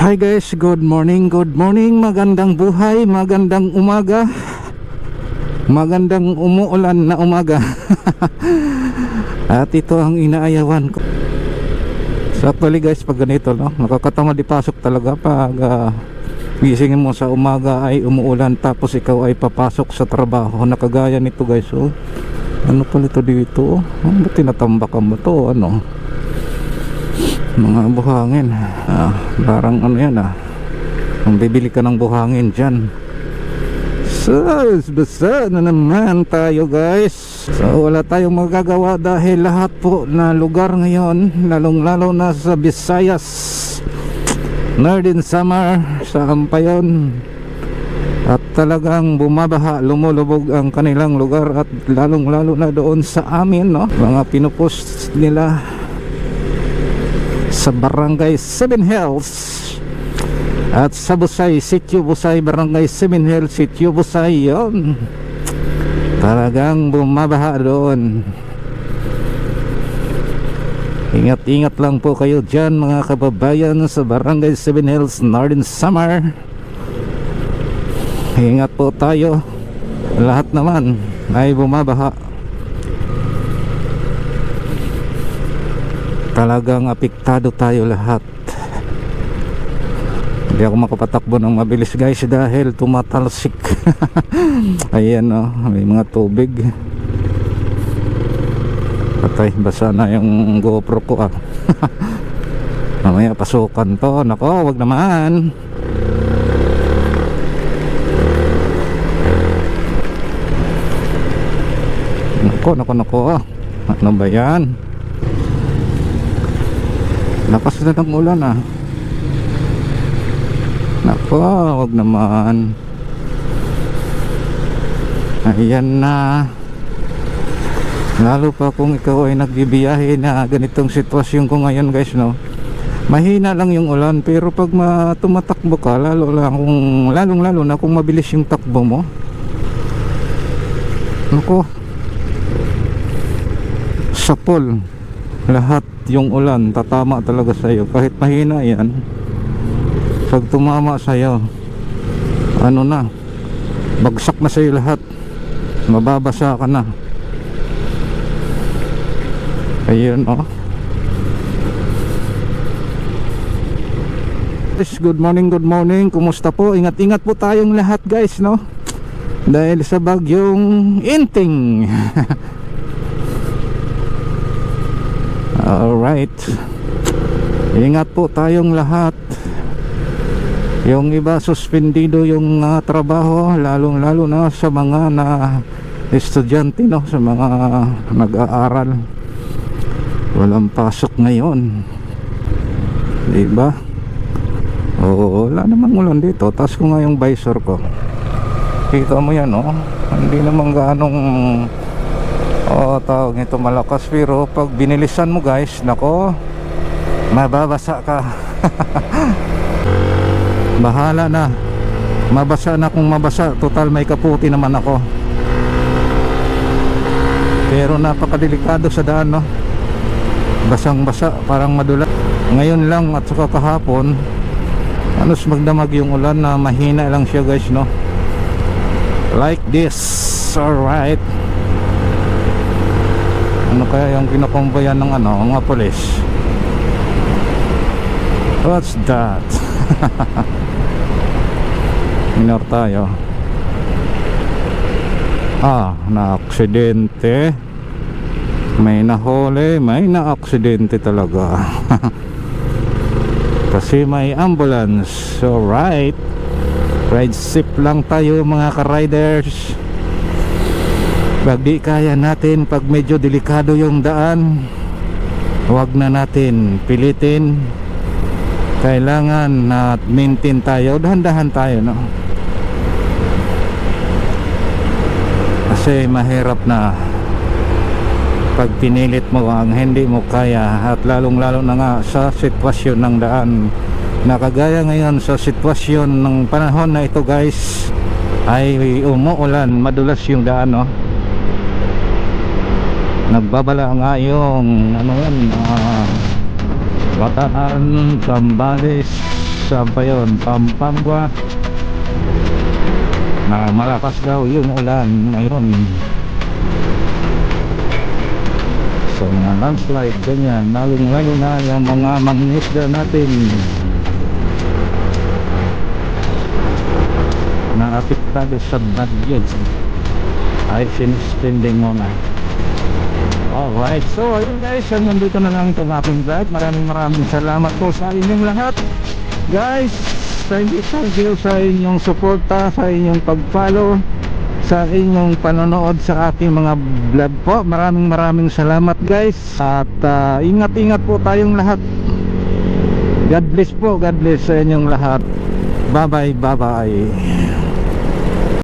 Hi guys, good morning, good morning, magandang buhay, magandang umaga. Magandang umuulan na umaga. At ito ang inaayawan ko. So actually guys, pag ganito no, nakakatamad ipasok talaga pag ah, gisingin mo sa umaga ay umuulan tapos ikaw ay papasok sa trabaho. Nakagaya nito guys, oh. Ano pala ito dito, oh Ano ba tinatambakan mo to, ano mga buhangin. Ah, parang ano yan ah. Kung bibili ka ng buhangin dyan. Sus, basa na naman tayo guys. So wala tayong magagawa dahil lahat po na lugar ngayon Lalong lalo na sa Visayas. Northern Summer sa Ampayon. At talagang bumabaha, lumulubog ang kanilang lugar At lalong lalo na doon sa amin no? Mga pinupost nila sa Barangay Seven Hills at sa Busay, Sitio Busay, Barangay Seven Hills, Sitio Busay yon talagang bumabaha doon. Ingat-ingat lang po kayo dyan mga kababayan sa Barangay Seven Hills, Northern Samar. Ingat po tayo. Lahat naman ay bumabaha talagang apektado tayo lahat. Hindi ako makapatakbo ng mabilis guys dahil tumatalsik. Ayan o may mga tubig. Patay basa na yung gopro ko ah. Mamaya pasukan to. Nako wag naman. Nako nako nako ano ba yan Lakas na ng ulan ah. Nako, wag naman. Ayan na. Lalo pa kung ikaw ay nagbibiyahe na ganitong sitwasyon ko ngayon guys no. Mahina lang yung ulan pero pag ma tumatakbo ka lalo lang kung lalong lalo na kung mabilis yung takbo mo. Nako. Sapol lahat yung ulan tatama talaga sa iyo kahit mahina yan pag tumama sa iyo ano na bagsak na sa iyo lahat. Mababasa ka na. Ayun oh. Guys, good morning good morning. Kumusta po? Ingat ingat po tayong lahat guys no? Dahil sa bagyong inting Alright. Ingat po tayong lahat. Yung iba suspendido yung uh, trabaho Lalong lalo na sa mga na estudyante no? Sa mga nag-aaral. Walang pasok ngayon. Diba? Oo, wala namang ulan dito. Taas ko nga yung visor ko. Kita mo yan no? Hindi naman ganong Oo, tawag nito malakas pero pag binilisan mo guys, nako, mababasa ka. Bahala na. Mabasa na kung mabasa, total may kaputi naman ako. Pero napakadelikado sa daan, no? Basang-basa, parang madula. Ngayon lang at saka kahapon, anos magdamag yung ulan na mahina lang siya guys, no? Like this. Alright ano kaya yung kinakombayan ng ano mga polis? What's that? Minor tayo. Ah na aksidente may nahuli may na aksidente talaga. Kasi may ambulance. Alright ride safe lang tayo mga ka-riders pag di kaya natin pag medyo delikado yung daan huwag na natin pilitin. Kailangan na maintain tayo. Dahan-dahan tayo no? Kasi mahirap na pag pinilit mo ang hindi mo kaya at lalong lalo na nga sa sitwasyon ng daan. Nakagaya ngayon sa sitwasyon ng panahon na ito guys ay umuulan madulas yung daan no nagbabala nga yung ano yan uh, Bataan, Zambales saan pa yun? Pampanga. Na malakas daw yung ulan ngayon. So mga landslide ganyan. Lalong lalo na yung mga mangisda natin. Na apektado sa bagyo ay sinistending mo na Alright, so ayun guys, hanggang dito na lang itong aking vlog. Maraming maraming salamat po sa inyong lahat. Guys, thank you, thank you sa inyong suporta, sa inyong pag-follow, sa inyong panonood sa aking mga vlog po. Maraming maraming salamat guys. At ah, ingat-ingat po tayong lahat. God bless po, God bless sa inyong lahat. Bye bye, bye bye.